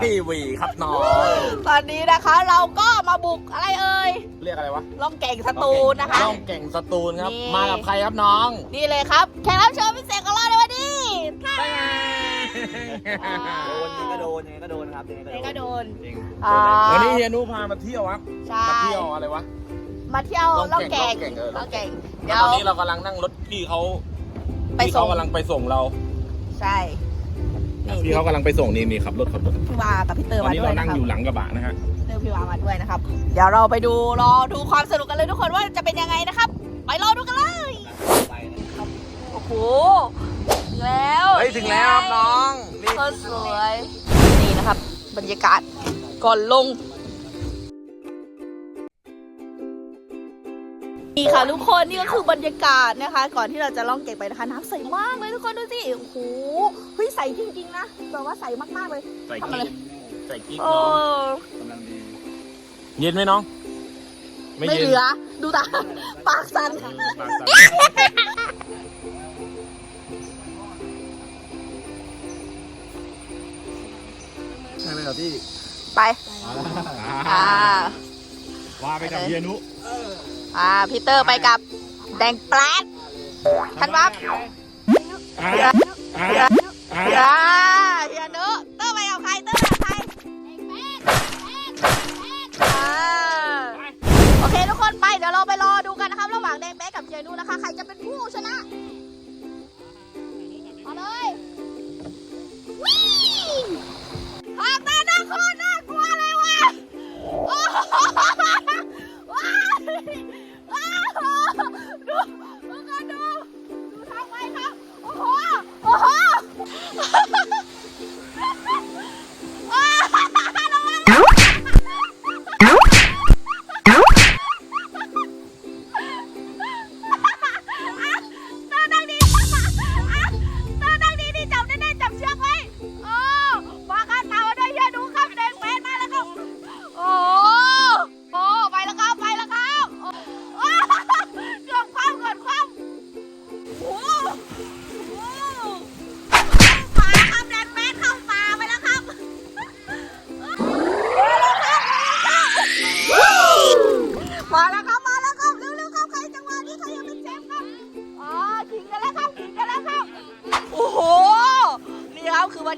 ทีวีครับน้อง ตอนนี้นะคะเราก็มาบุกอะไรเอ่ยเรียกอะไรวะล่องแก่งสตูลนะคะน้องเก่งสตูลครับ นี่ มากับใครครับน้อง นี่เลยครับแขกรับเชิญพิเศษของเราในวันนี้ท่าโดนยังไงก็โดนยังไงก็โดนครับยังไงไหนก็ก็โดโดนนจริงอ่าวันนี้เฮียนุพามาเที่ยวครับใช่มาเที่ยวอะไรวะ มาเที่ยวล่ล่อองงแก่แก่งงล่องแก่งเออล่องแก่งแล้เดี๋วยวตอนนี้เรากำลังนั่งรถพี่เขาไปพี่ส่เขางกำลังไปส่งเรา ใช่นี่ พี่เขากำลังไปส่งนี่นี่ขับรถขับรถพี่วากับพี่เตอตร์อนมานี้ด้วยเรานั่นะงครับอยู่หลังกระบะนะฮะเตอร์พี่วามาด้วยนะครับ เดี๋ยวเราไปดูรอดูความสนุกกันเลยทุกคนว่าจะเป็นยังไงนะครับ ไปรอดูกันเลยไปนะโอ้โหถึงแล้วเฮ้ยถึงแล้วครับน้องนี่ก็สวยนี่นะครับ บรรยากาศก่อนลง นี่ค่ะทุกคนนี่ก็คือบรรยากาศนะคะ ก่อนที่เราจะล่องเก่งไปนะคะน้ำใสมากเลยทุกคนดูสิโอ้โหเฮ้ยใสจริง ๆ นะแบบว่าใสมากๆเลยใส่ทำอะไรกิ๊กใส่กิ๊กโอ้น้องกำลังดีเย็นไหมน้องไม่เย็เหนลือ ดูตา ปากสั่นปากสั่นใช่ไหมครับพี่ไป อ่า ว่าไปกับเฮียนุอ่าพีเตอร์ไปกับแดงแปลดท่านวับอ่าเฮียอ่าเฮียอ่าเฮียเฮียนุเตอร์ไปกับใครเตอร์ไปกับใครอ่าโอเคทุกคนไปเดี๋ยวเราไปรอดูกันนะครับ ระหว่างแดงแป๊ดกับเฮียนุนะคะ ใครจะเป็นผู้ชนะมาเลยวิ่ง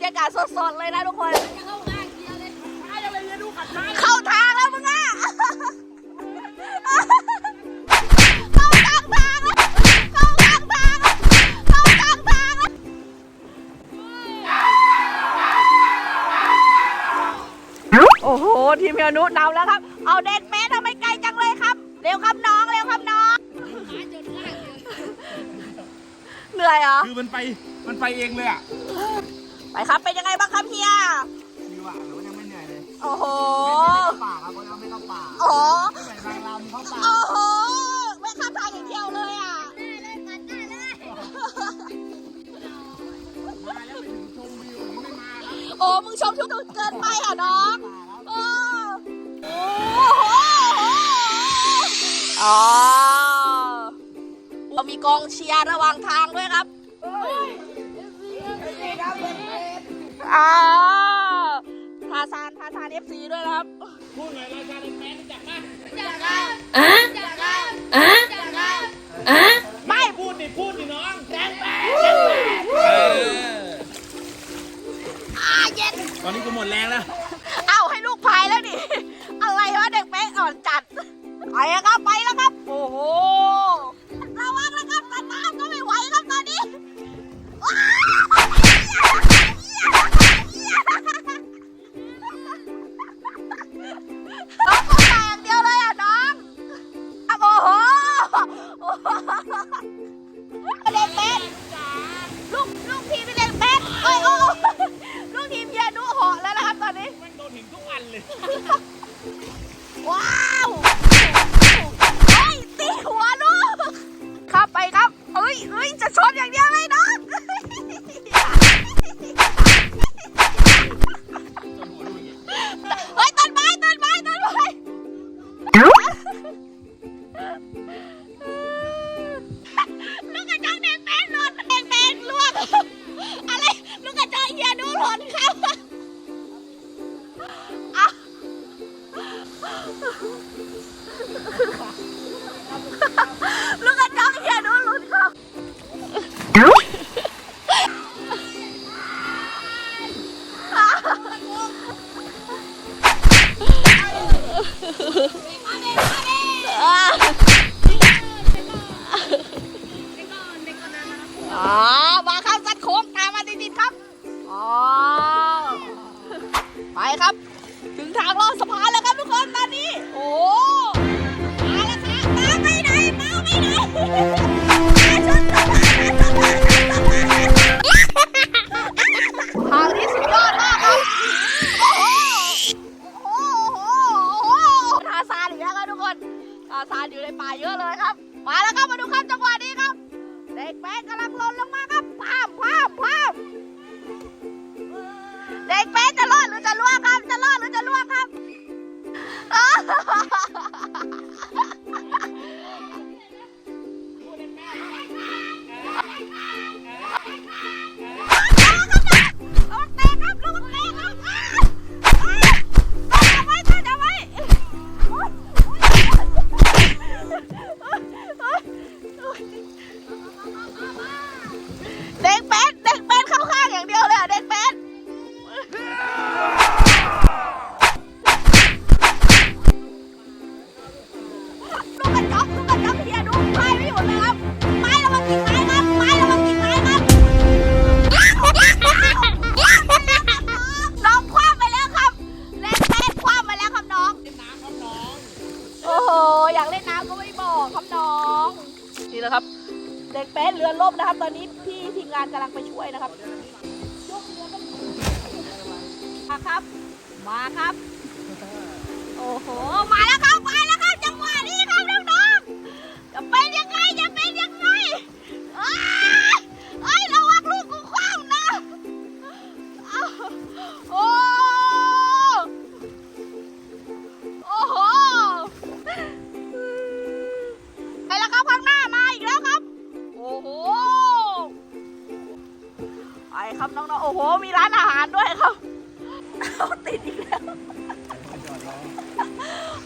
รับคือบรรยากาศสดๆเลยนะทุกคน เข้าทางแล้วมึงอะ เข้ากลางทางแล้วเข้ากลางทางแล้วเข้ากลางทางแล้วโอ้โห ทีมเฮียนุนำแล้วครับ เอาเด็ดแม่ทำไมไกลจังเลยครับ เร็วครับน้อง เร็วครับน้อง เหนื่อยเหรอ คือมันไปมันไปเองเลยอะไป ครับ เป็นยังไงบ้างครับเฮียดีว่ะหรือว่ายังไม่เหนื่อยเลยโอ้โห ไม่เข้าป่าครับเพราะยังไม่เข้าป่าโอ้โหไม่เหมือนบางเรามีเข้าป่าโอ้โหไม่ข้ามทางอย่างเดียวเลยอะโอ้ มึงชมทุกเกินไปอะน้องโอ้โอ้โหอ๋อเรามีกองเชียร์ระหว่างทางด้วยครับ อ่าทาซานทาซานเอฟซีด้วยนะครับ พูดหน่อยราชาเป็นแมนรู้จักไหมไม่พูดดิพูดดิน้องแดงแปอ่าเย็น ตอนนี้กูหมดแรงแล้ว เอาให้ลูกพายแล้วดิ อะไรวะเด็กแป๊กอ่อนจัด ไปแล้วครับ ไปแล้วครับ โอ้โห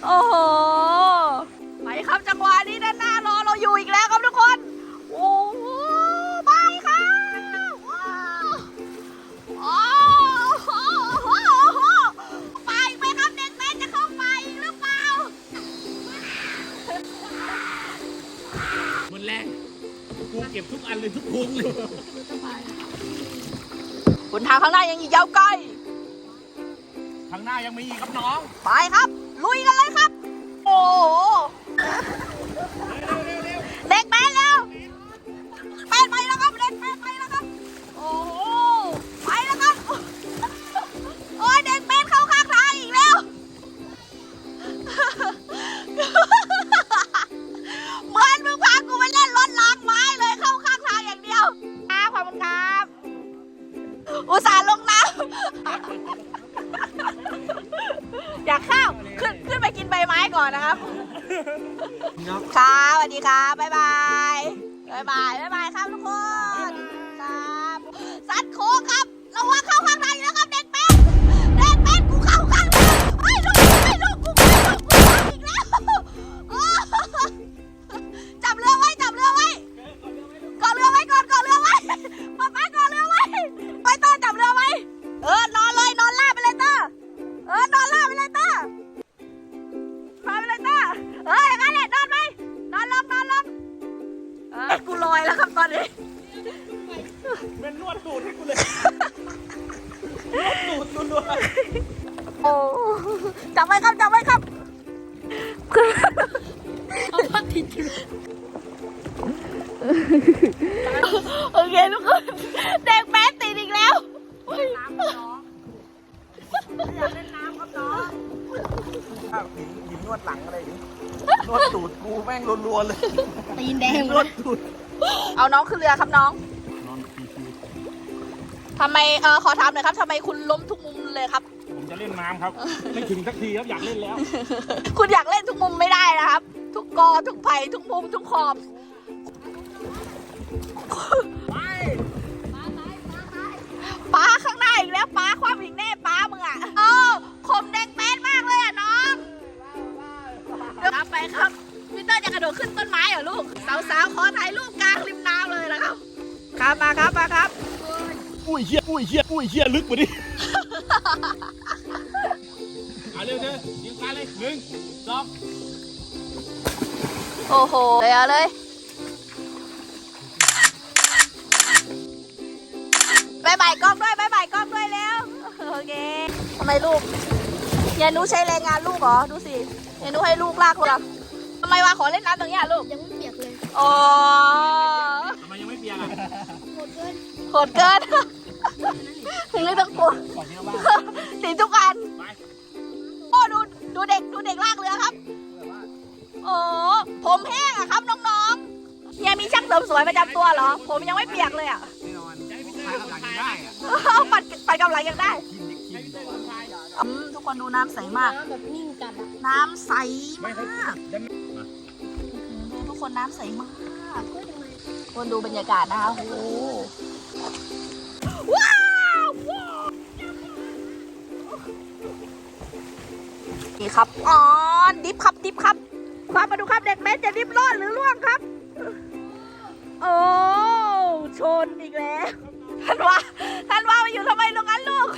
โอ้โห ไปครับจังหวะนี้ด้านหน้ารอเราอยู่อีกแล้วครับทุกคน โอ้โหไปครับว้าวโอ้โหไปไหมครับเด็กแม่จะเข้าไปหรือเปล่า หมดแรงกูเก็บทุกอันเลยทุกพุงเลยบนทางข้างหน้ายังอีกยาวไกล ข้างหน้ายังมีอีกครับน้อง ไปครับ ลุยกันเลยครับ โอ้โหเด็กแม่เร็วแปดไปแล้วครับเด็กแปดไปแล้วครับโอ้โหไปแล้วครับโอ้ยเด็กแม่เข้าข้างทางอีกแล้วเหมือนมึงพากูไปเล่นรถล้างไม้เลยเข้าข้างทางอย่างเดียวครับขอบคุณครับ อุตส่าห์ลง อยากข้าวขึ้นขึ้นไปกินใบไม้ก่อนนะครับ ครับสวัสดีครับบ๊ายบายบ๊ายบายบ๊ายบายครับทุกคน ครับ สัตว์โค้งครับ ระวังเข้าข้างใน โอเคทุกคนเด็กแป๊ดติดอีกแล้วน้ำน้องอยากเล่นน้ำครับน้องข้าวหินหินนวดหลังอะไรอย่างงี้นวดตูดกูแม่งรัวๆเลยตีนแดงนวดตูดเอาน้องขึ้นเรือครับน้องนอนปีคิวทำไมเออขอถามหน่อยครับทำไมคุณล้มทุกมุมเลยครับผมจะ เล่นน้ำครับ ไม่ถึงสักทีครับอยากเล่นแล้ว คุณอยากเล่นทุกมุมไม่ได้นะครับ ทุกกอทุกไผ่ทุกมุมทุกขอบ ไปป้าข้างหน้าอีกแล้วป้าความอีกแน่ป้ามึงอะโอ้คมแดงแป๊ดมากเลยอะน้องครับไปครับพี่เตอร์จะกระโดดขึ้นต้นไม้เหรอลูก สาวๆขอถ่ายรูปกลางริมน้ำเลยนะครับ ครับมาครับมาครับ อุ้ยเฮียอุ้ยเฮียอุ้ยเฮียลึกกว่านี้ หนึ่งสอโอ้โหเลยเอาเลยบายบายกล้องด้วยบายบายกล้องด้วยแล้วโอเคทำไมลูกยายนุใช้แรงงานลูกเหรอ ดูสิยายนุให้ลูกลากเลยทำไมวะขอเล่นน้ำตรงเนี้ลูกยังไม่เปียกเลยโอ้ทำไมยังไม่เปียกอะโหดเกินโหดเกินถึงเลยต้องกลัวสีทุกอัน ดูเด็กดูเด็กลากเรือครับ โอ้ผมแห้งอะครับน้องๆเฮียมีช่างเสริมสวยประจำตัวเหรอ ผมยังไม่เปียกเลยอะแน่เตยไปัดปกำลังยังได้ทุกคนดูน้ำใสมาก น้ำน้ำใสมากทุกคนน้ำใสมากคนดูบรรยากาศนะคะโอ้ีครับอ๋อดิฟครับดิฟครับมามาดูครับเด็กแม่จะดิฟรอดหรือล่วงครับ โอ้ชนอีกแล้วท่านว่าท่านว่ามาอยู่ทำไมลงนั้นลูก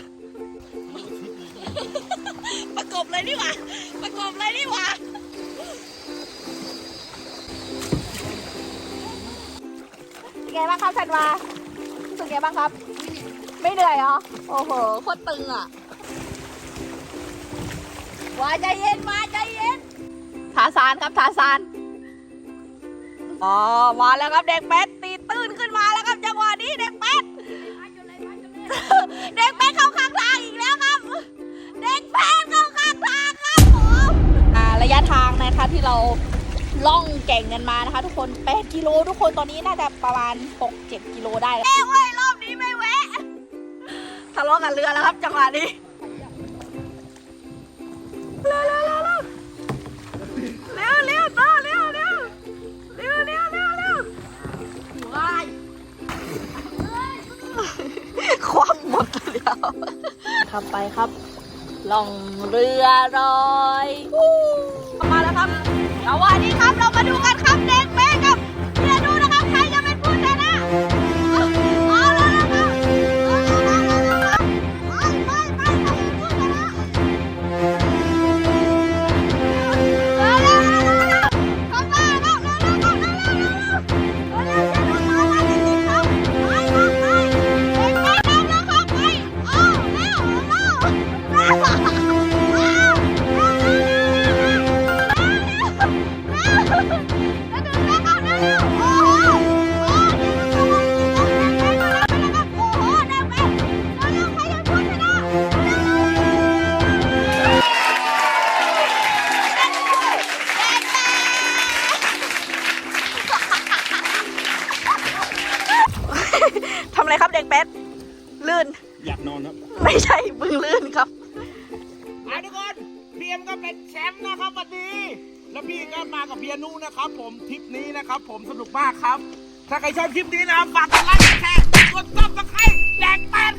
ประกบเลยนี่หว่าประกบเลยนี่หว่าไงบ้างครับท่านว่าสุดไงบ้างครับ ไม่เหนื่อยเหรอโอ้โหโคตรตึงอะ ว่าใจเย็นมาใจเย็นทาซานครับทาซานอ๋อมาแล้วครับเด็กแป๊ดตีตื้นขึ้นมาแล้วครับจังหวะนี้เด็กแป๊ดเด็กแป๊ดเข้าข้างทางอีกแล้วครับ เด็กแป๊ดเข้าข้างทางครับผมอ่าระยะทางนะคะที่เราล่องแก่งกันมานะคะ ทุกคน8กิโลทุกคนตอนนี้น่าจะประมาณ 6-7 กิโลได้แล้วเอ้ยรอบนี้ไม่แวะทะเลาะกันเรือแล้วครับจังหวะนี้ ขับไปครับล่องเรือรอยมาแล้วครับเอาวันนี้ครับเรามาดูกันครับแดงแป๊กับ อะไรครับเด็กเป็ดลื่น อยากนอนครับไม่ใช่มึงลื่นครับอะทุกคนพีเอ็มก็เป็นแชมป์นะครับวันนี้แล้วพี่ก็มากับเบียร์นูนะครับ ผมทริปนี้นะครับ ผมสนุกมากครับ ถ้าใครชอบคลิปนี้นะฝากกดไลค์กดแชร์กดซับสไครต์แจกแปด